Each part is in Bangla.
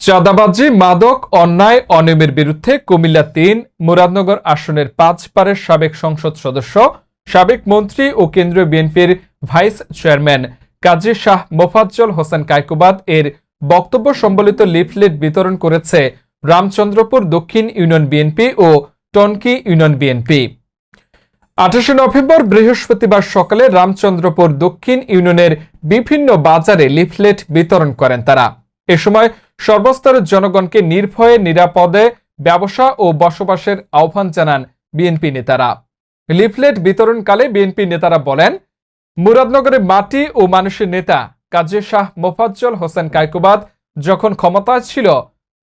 চাঁদাবাজি, মাদক, অন্যায়, অনিয়মের বিরুদ্ধে কুমিল্লা তিন, মুরাদনগর আসনের পাঁচ পারের সাবেক সংসদ সদস্য, সাবেক মন্ত্রী ও কেন্দ্রীয় বিএনপির ভাইস চেয়ারম্যান কাজী শাহ মোফাজ্জল হোসেন কায়কুবাদ এর বক্তব্য সম্বলিত লিফলেট বিতরণ করেছে রামচন্দ্রপুর দক্ষিণ ইউনিয়ন বিএনপি ও টনকি ইউনিয়ন বিএনপি। আঠাশে নভেম্বর বৃহস্পতিবার সকালে রামচন্দ্রপুর দক্ষিণ ইউনিয়নের বিভিন্ন বাজারে লিফলেট বিতরণ করেন তারা। এ সময় সর্বস্তরের জনগণকে নির্ভয়ে, নিরাপদে ব্যবসা ও বসবাসের আহ্বান জানান বিএনপি নেতারা। লিফলেট বিতরণকালে বিএনপি নেতারা বলেন মুরাদনগরের মাটি ও মানুষের নেতা কাজী শাহ মোফাজ্জল হোসেন কায়কুবাদ যখন ক্ষমতায় ছিল,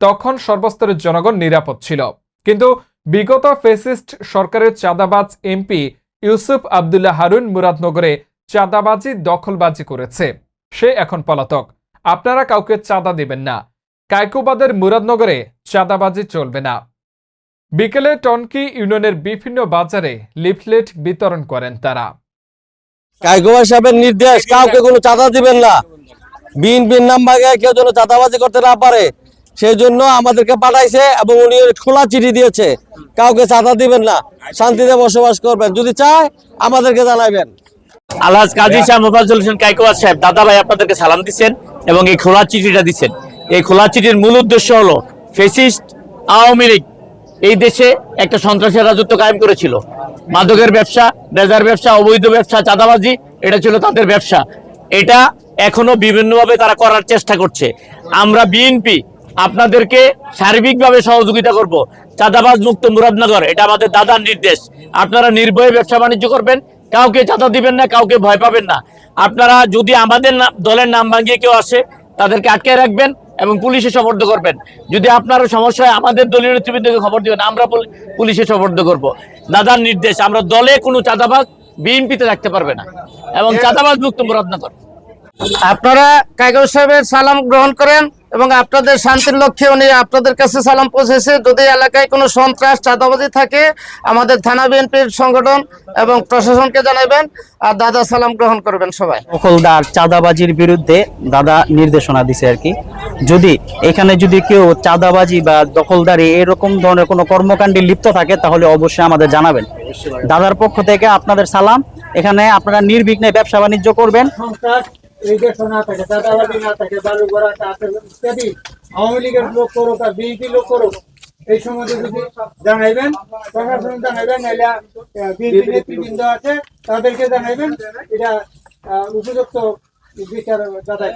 তখন সর্বস্তরের জনগণ নিরাপদ ছিল। কিন্তু বিগত ফেসিস্ট সরকারের চাঁদাবাজ এমপি ইউসুফ আবদুল্লাহ হারুন মুরাদনগরে চাঁদাবাজি দখলবাজি করেছে। সে এখন পলাতক। আপনারা কাউকে চাঁদা দেবেন না। কায়কুবাদের মুরাদনগরে চাঁদাবাজি চলবে না। বিকেলে টনকি ইউনিয়নের বিভিন্ন বাজারে লিফলেট বিতরণ করেন তারা। কাইকুমার সাহেবের নির্দেশ কাউকে কোনো চাঁদা দিবেন না। বিন নাম ভাগে কেউ যেন চাঁদাবাজি করতে না পারে সেই জন্য আমাদেরকে পাঠাইছে এবং উনি খোলা চিঠি দিয়েছে। কাউকে চাঁদা দিবেন না শান্তিতে বসবাস করবেন। যদি চায় আমাদেরকে জানাবেন আলহাজ কাজী শাহ মোফাজ্জল হোসেন কাইকোয়াদ সাহেব দাদা ভাই আপনাদেরকে সালাম দিচ্ছেন এবং এই খোলা চিঠিটা দিচ্ছেন। এই খোলা চিঠির মূল উদ্দেশ্য হলো ফেসিস্ট আওয়ামী লীগ এই দেশে একটা সন্ত্রাসের রাজত্ব কায়েম করেছিল। মাদকের ব্যবসা রেজার ব্যবসা, অবৈধ ব্যবসা, চাঁদাবাজি, এটা ছিল তাদের ব্যবসা। এটা এখনও বিভিন্নভাবে তারা করার চেষ্টা করছে। আমরা বিএনপি, আপনাদেরকে সার্বিকভাবে সহযোগিতা করব। চাঁদাবাজ মুক্ত মুরাদনগর, এটা আমাদের দাদার নির্দেশ। আপনারা নির্ভয়ে ব্যবসা বাণিজ্য করবেন, কাউকে চাঁদা দিবেন না, কাউকে ভয় পাবেন না। আপনারা যদি আমাদের দলের নাম ভাঙিয়ে কেউ আসে, তাদেরকে আটকে রাখবেন এবং পুলিশে সমর্থ করবেন। যদি আপনার সমস্যা হয় আমাদের দলীয় নেতৃবৃন্দকে খবর দিবেন আমরা পুলি- পুলিশে সমর্থ করব। দাদার নির্দেশ আমরা দলে কোনো চাঁদাবাজ বিএনপিতে রাখতে পারবে না। এবং চাঁদাবাজ মুক্ত মুরাদনগর। আপনারা কাগজ সাহেবের সালাম গ্রহণ করেন। এবং আপনাদের শান্তির লক্ষ্যে উনি আপনাদের কাছে সালাম পৌঁছেছে। যদি এলাকায় কোনো সন্ত্রাস, চাঁদাবাজি থাকে, আমাদের থানা বিএনপির সংগঠন এবং প্রশাসনকে জানাবেন আর দাদা সালাম গ্রহণ করবেন সবাই। দখলদার চাঁদাবাজির বিরুদ্ধে দাদা নির্দেশনা দিছে আর কি। যদি এখানে যদি কেউ চাঁদাবাজি বা দখলদারি এরকম ধরনের কোনো কর্মকাণ্ডে লিপ্ত থাকে, তাহলে অবশ্যই আমাদের জানাবেন। দাদার পক্ষ থেকে আপনাদের সালাম। এখানে আপনারা নির্বিঘ্নে ব্যবসা বাণিজ্য করবেন। এইটা না থাকে চাঁদাবাজি না থাকে বালু ভরা চাষের ইত্যাদি। আওয়ামী লীগের লোক করুক আর বিএনপি লোক করুক এই সম্বন্ধে যদি জানাইবেন প্রশাসন জানাইবেন নাহলে বিএনপি নেতৃবৃন্দ আছে তাদেরকে জানাইবেন এটা উপযুক্ত বিচার করবে